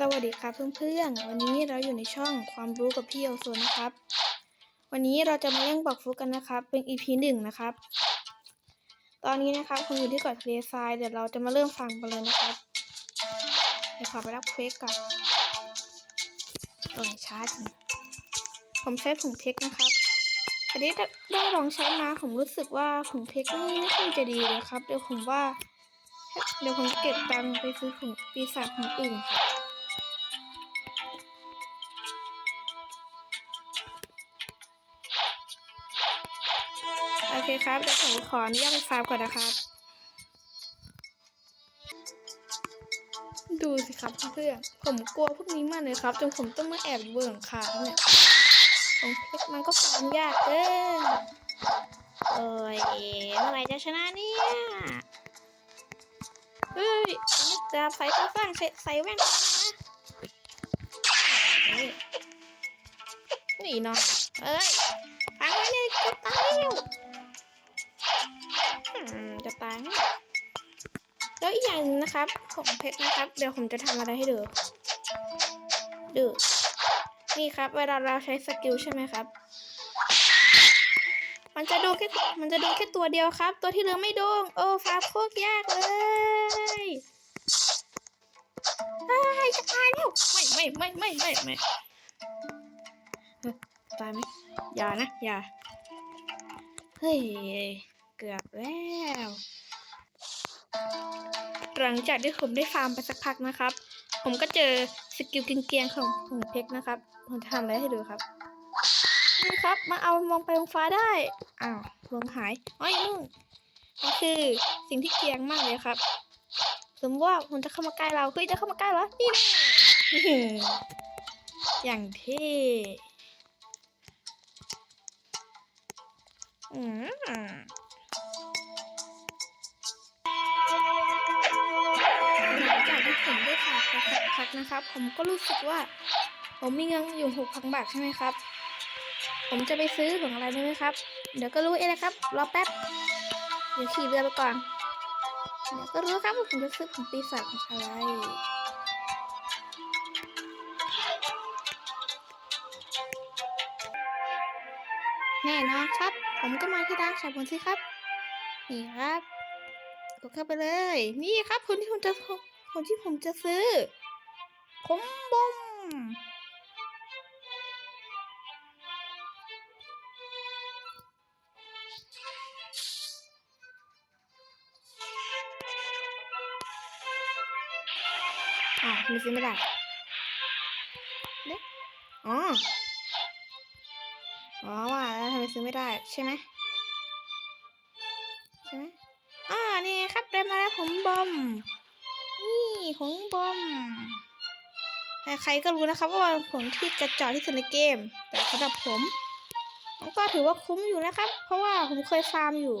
สวัสดีครับเพื่อนๆ วันนี้เราอยู่ในช่องความรู้กับพี่โอโซนนะครับ วันนี้เราจะมาเล่นบอกฟุกกันนะครับ เป็น EP หนึ่งนะครับ ตอนนี้นะครับผมอยู่ที่เกาะทะเลทรายเดี๋ยวเราจะมาเริ่มฟังกันเลยนะครับเดี๋ยวขอไปรับเควสก่อนโอ้ยช้าจริงผมใช้ผงเพชรนะครับอันนี้ได้ลองใช้มาผมรู้สึกว่าผงเพชรนี่ไม่ค่อยจะดีเลยครับ เดี๋ยวผมว่า เดี๋ยวผมเก็บตังค์ไปซื้อผงปีศาจของอื่นครับ เคครับเดี๋ยวผมขออนุญาตไปฟาร์มก่อนนะครับ ดูสิครับเพื่อนผมกลัวพวกนี้มากเลยครับ จนผมต้องมาแอบอยู่บนหลังคาเนี่ยผมเพชรมันก็ฟาร์มยากเกินเอ้ยเมื่อไรจะชนะเนี่ยเฮ้ยจะใส่ตาฟังใส่ใส่แว่นนะนี่นี่นอนเอ้ยฟังไว้เลยจะตายแล้ว แล้วอีกอย่างนึงนะครับ ของเพชรนะครับ เดี๋ยวผมจะทำอะไรให้ดูดูนี่ครับ เวลาเราใช้สกิลใช่ไหมครับ มันจะดูแค่มันจะดูแค่ตัวเดียวครับ ตัวที่เหลือไม่ดูโอ้ฟ้าโคตรยากเลยเฮ้ยจะตายแล้วไม่ไม่ไม่ไม่ไม่ไม่ตายไหมอย่านะอย่าเฮ้ยเกือบแล้ว หลังจากที่ผมได้ฟาร์มไปสักพักนะครับ ผมก็เจอสกิลเกียงๆของของเพชรนะครับ ผมจะทำอะไรให้ดูครับ นี่ครับมาเอามองไปมองฟ้าได้ อ้าวลงหายอ้อยนุ่งนี่คือสิ่งที่เกียงมากเลยครับ สมมติว่าผมจะเข้ามาใกล้เรา เฮ้ยจะเข้ามาใกล้เหรอ นี่แน่อย่างเท่อืม มาสักพักนะครับ ผมก็รู้สึกว่า ผมมีเงินอยู่หกพันบาทใช่ไหมครับ ผมจะไปซื้อของอะไรได้ไหมครับ เดี๋ยวก็รู้เองนะครับ รอแป๊บ เดี๋ยวขี่เรือไปก่อน เดี๋ยวก็รู้ครับว่าผมจะซื้อของปีศาจของอะไรแน่นอนครับ ผมก็มาที่ร้านขายผลสิครับ นี่ครับ กดเข้าไปเลย นี่ครับคนที่ผมจะ คนที่ผมจะซื้อ ผมบอมอ่าวมันซื้อไม่ได้เด็กอ๋ออ๋อว่าแล้วทำไมซื้อไม่ได้ใช่ไหมใช่ไหมอ่านี่ครับได้มาแล้วผมบอม ของบอม ใครๆก็รู้นะครับว่าผลที่กระจอกที่สุดในเกม แต่สำหรับผมผมก็ถือว่าคุ้มอยู่นะครับ เพราะว่าผมเคยฟาร์มอยู่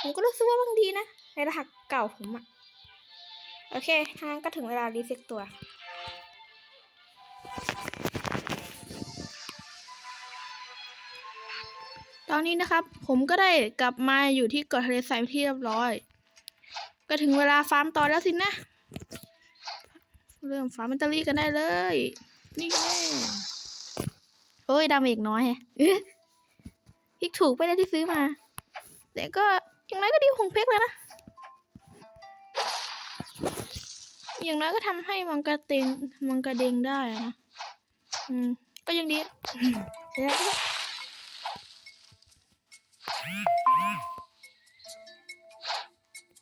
ผมก็รู้สึกว่ามันดีนะ ในรหัสเก่าผมอะโอเคทางนั้นก็ถึงเวลารีเซ็ตตัว ตอนนี้นะครับ ผมก็ได้กลับมาอยู่ที่เกาะทะเลทรายที่เรียบร้อย ก็ถึงเวลาฟาร์มต่อแล้วสินะ เริ่มฟาร์มแบตเตอรี่กันได้เลย นี่แน่โอ้ยดาเมจน้อยฮะเอ๊ะพิกถูกไปได้ที่ซื้อมา แต่ก็อย่างน้อยก็ดีของเพกเลยนะ อย่างน้อยก็ทำให้มังกรเตงมังกรเดงได้นะอืมก็ยังดีเดี๋ยว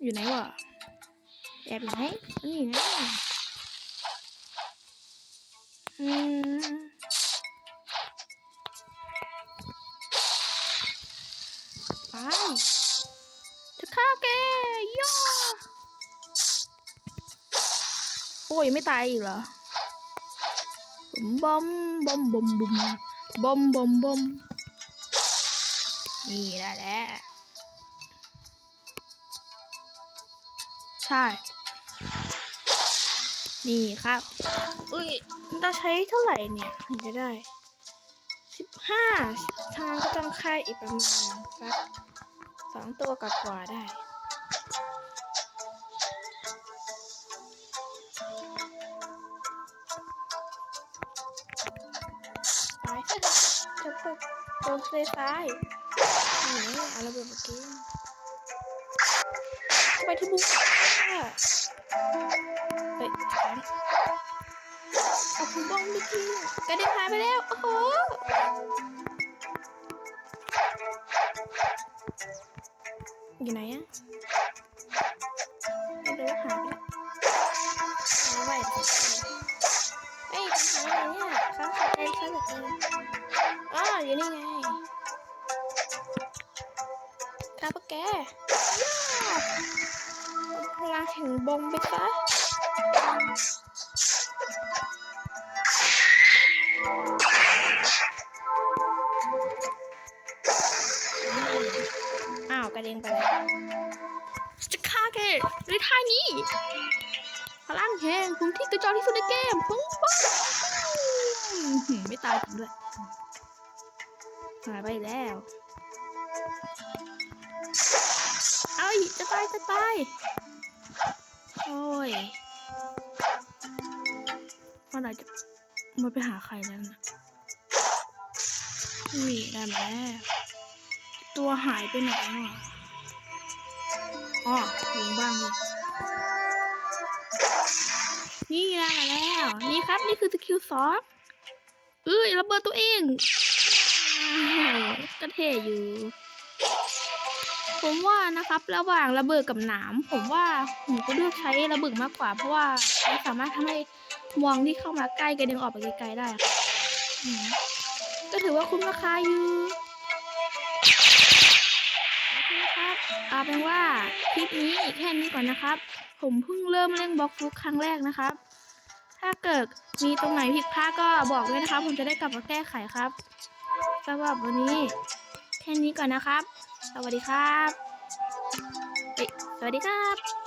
อยู่ไหนวะแอบอยู่ไหนนี่นะ ไปจะฆ่าแกย่าโอ้ยไม่ตายอีกเหรอบอมบอมบอมบอมบอมบอมบอมนี่ได้แล้วใช่ นี่ครับอุ้ยเราใช้เท่าไหร่เนี่ยถึงจะได้สิบห้าทางก็ต้องค่าอีกประมาณสักสองตัวกับกว่าได้ไปจะพวกตัวเซฟไปไหนเอาระเบิดเมื่อกี้ไปที่บุกค่ะ เอาคุณบ้องไปกินกระเด็นหายไปแล้ว โอ้โหอยู่ไหนอะไม่รู้หายไปแล้วหายไปไหนเฮ้ยหายไปไหนเนี่ยข้างขาเองข้างขาเองอ้าวอยู่นี่ไงครับพวกแกย่าพลังแห่งบงไปซะ กระเด็นไปแล้วจะฆ่าแกด้วยท่านี้พลังแห่งผมที่กระจอกที่สุดในเกมผมป้องไม่ตายผมด้วยหายไปแล้วเอ้ยจะตายจะตายโอ้ยมันอาจจะมันไปหาใครแล้วนะนี่ได้มาแล้ว ตัวหายไปไหนวะอ๋ออยู่บ้างเลยนี่ได้มาแล้ว นี่ครับ นี่คือสกิลสองเอ้ยระเบิดตัวเองก็เท่อยู่ ผมว่านะครับ ระหว่างระเบิดกับหนาม ผมว่าผมก็เลือกใช้ระเบิดมากกว่า เพราะว่ามันสามารถทำให้มองที่เข้ามาใกล้กระเด็นออกไปไกลๆได้ก็ถือว่าคุ้มราคาอยู่ นะครับเอาเป็นว่าคลิปนี้แค่นี้ก่อนนะครับ ผมเพิ่งเริ่มเล่นบล็อกฟลุกครั้งแรกนะครับ ถ้าเกิดมีตรงไหนผิดพลาดก็บอกด้วยนะครับ ผมจะได้กลับมาแก้ไขครับสำหรับวันนี้แค่นี้ก่อนนะครับ สวัสดีครับ สวัสดีครับ